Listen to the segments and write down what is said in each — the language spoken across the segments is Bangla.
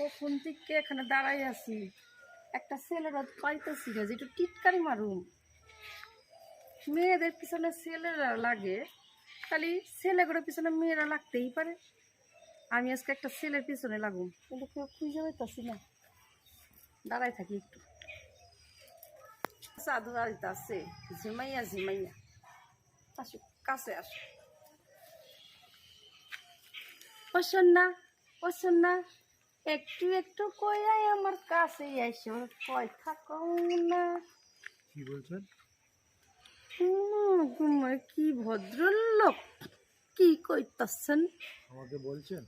কখন থেকে এখানে দাঁড়াই আছি। একটা ছেলেরা পাইতেছি না, যে একটু টিটকারি মারুম। মেয়েদের পিছনে ছেলেরা লাগে, খালি ছেলেগুলোর পিছনে মেয়েরা লাগতেই পারে। আমি আজকে একটা ছেলের পিছনে লাগুম, কিন্তু কেউ খুঁজে পাইতাছি না। দাঁড়াই থাকি একটু। সাধু আদিতে আছে ঝিমাইয়া ঝিমাইয়া। আসো কাছে আসো ও না ও না একটু একটু কইয়াই আমার কাছে এসো কয় থাকো না। কি বলছেন? তোমার কি ভদ্রলোক? কি কইতাছেন? আমাকে বলছেন?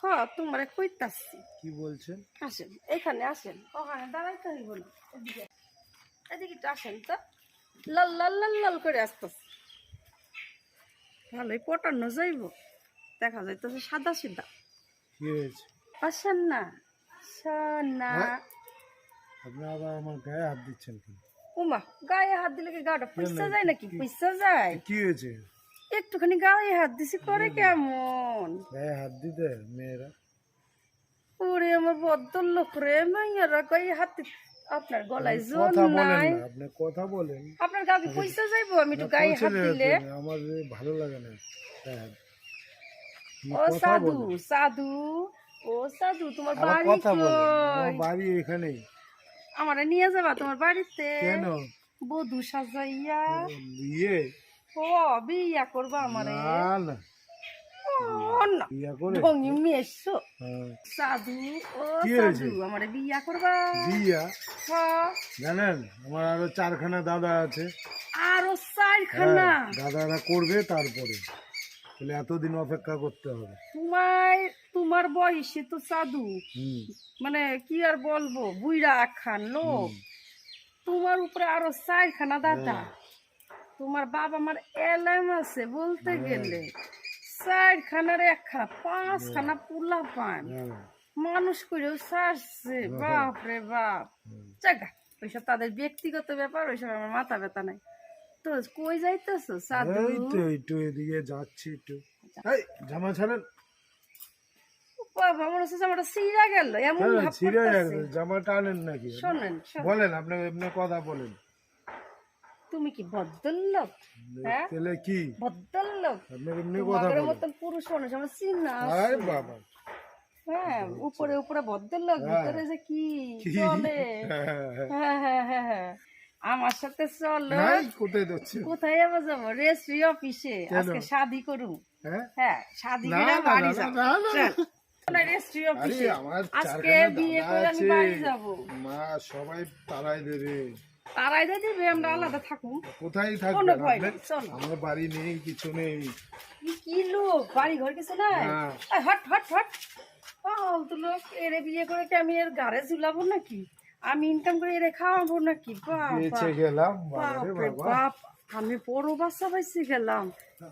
হ তোমার কইতাছি। কি বলছেন? আসেন এখানে আসেন। ওখানে দাঁড়াইতে হইব না এদিকে। এদিকে একটু আসেন তো। লাল লাল লাল লাল করে আসতেছে। ভালোই পটানো যাইব। দেখা যাইতেছে সাদা সিধা। কি হয়েছে? হ্যাঁ? আপনি আবার আমার গায়ে হাত দিচ্ছেন কি উমা গায়ে হাত দিলে কি গাটা পয়সা যায় নাকি? পয়সা যায়? কি হয়েছে? একটুখানি গায়ে হাত দিছি করে কেমন? গায়ে হাত দিতে মেয়েরা? ওরে আমার বদ্দর লোক রে মাইয়ারা গায়ে হাত আপনার গলায় জোর নাই। আপনি কথা বলেন। আপনার গায়ে পয়সা যাইবো আমি একটু গায়ে হাত দিলে। আমার ভালো লাগে না। আপনি ও সাধু সাধু। ও সাধু তোমার বাড়ি কথা বলেন আমার কই বাড়ি এখানেই। আমারে নিয়ে যাবা তোমার বাড়িতে? কেন? বধু সাজাইয়া। বিয়ে ও বিয়া করবা আমারে? না না। ও করে? ঢঙ্গি মেশো। সাধু ও সাধু আমারে বিয়া করবা? বিয়া। জানেন আমার আরও চারখানা দাদা আছে। আরও চারখানা? হ্যাঁ, দাদারা করবে তারপরে। তাহলে এতদিন অপেক্ষা করতে হবে। তোমার তোমার বয়সে তো সাধু। মানে কি আর বলব বুইরা খান লোক। তোমার উপরে আরও চারখানা দাদা হ্যাঁ। তোমার বাবা আমার এলাম আছে বলতে হ্যাঁ। গেলে। চারখানার একখানা পাঁচখানা পুলা পান। হ্যাঁ। মানুষ করেও সারছে বাপ রে বাপ। জাগা ওইসব তাদের ব্যক্তিগত ব্যাপার ওইসব আমার মাথা ব্যথা নাই। কই সাধু? এই তো একটু এদিকে যাচ্ছি একটু। এই জামা ছাড়েন। বাবা মনে হচ্ছে জামাটা সিরা গেল এমন ভাব ছিঁড়ে করতাছে। গেছে জামা নাকি? শোনেন শোনেন, বলেন আপনি এমনি কথা বলেন। তুমি কি ভদ্রলোক? হ্যাঁ? তাহলে কি? ভদ্রলোক? আপনি এমনি কথা বলেন। মতন পুরুষ মানুষ আমার চিন্না বাবা। হ্যাঁ উপরে উপরে ভদ্রলোক হ্যাঁ। ভিতরে যে কি? চলে? হ্যাঁ, হ্যাঁ। হ্যাঁ হ্যাঁ হ্যাঁ হ্যাঁ। আমার সাথে চলো। কোথায় যাচ্ছে? কোথায় যাব? যাব রেস্ট্রি অফিসে আজকে শাদি করু হ্যাঁ? হ্যাঁ শাদি করে বাড়ি যাব। রেস্ট্রি অফিসে আজকে বিয়ে করে আমি বাড়ি যাব। মা সবাই তারাই দেবে। তারাই দিয়ে দিবে আমরা আলাদা কোথায় আমার বাড়ি নেই কিছু নেই। কি- লোক? বাড়ি ঘর কিছু নাই। Hot hot hot. লোক এরে বিয়ে করে কি আমি এর গাড়ে ঝুলাবো নাকি? আমি ইনকাম করে এরে খাওয়াবো নাকি? গেলাম বাপরে বাবা। বাপ আমি বড় বাচ্চা পাইছি গেলাম।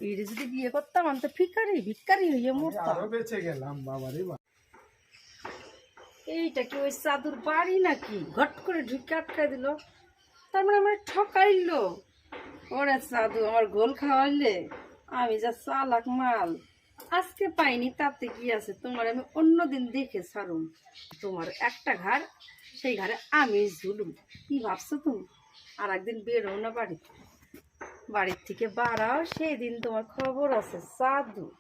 এর যদি বিয়ে করতাম আমি তো ভিকারি ভিকারি হইয়ে মরতাম। বেঁচে গেলাম বাবারে বাবা এইটা কি ওই চাদুর বাড়ি নাকি? ঘট করে ঢুকে আটকাই দিল। তার মানে আমার ঠকাইলো। ওরে চাদু আমার গোল খাওয়াইলে আমি যা চালাক মাল। আজকে পাইনি, তাতে কি আছে? তোমার আমি অন্যদিন দেখে ছাড়ুম। তোমার একটা ঘর সেই ঘরে আমি ঝুলুম। কি ভাবছ তুমি? আর একদিন বেরো না বাড়িতে। বাড়ির থেকে বাড়াও সেই দিন তোমার খবর আছে, সাধু।